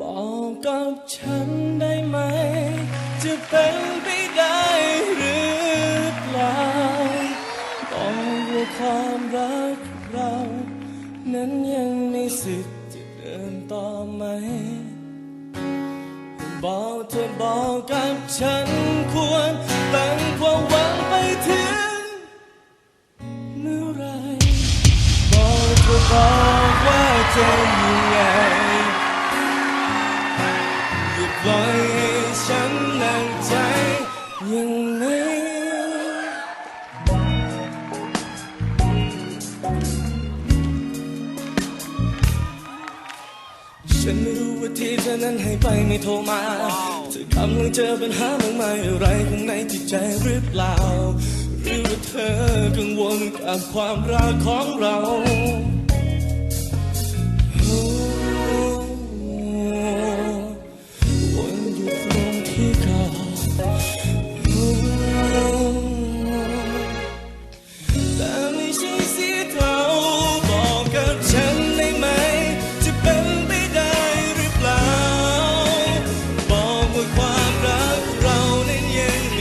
บอกกับฉันได้ไหม จะเป็นไปได้หรือเปล่าบอกว่าความรักเรา นั้นยังมีสิทธิ์จะเดินต่อไหม บอกเธอบอกกับฉันควรตั้งความหวังไปถึงเมื่อไรบอกเธอบอกว่าจะยังไง ยให้ฉันนั่งใจอย่างนี้ฉันไม่รู้ว่าที่เธอนั้นให้ไปไม่โทรมา เธอกำลังเจอปัญหามากมายอะไรข้างในจิตใจหรือเปล่า หรือว่าเธอกังวลกับความรักของเรา 绕林烟。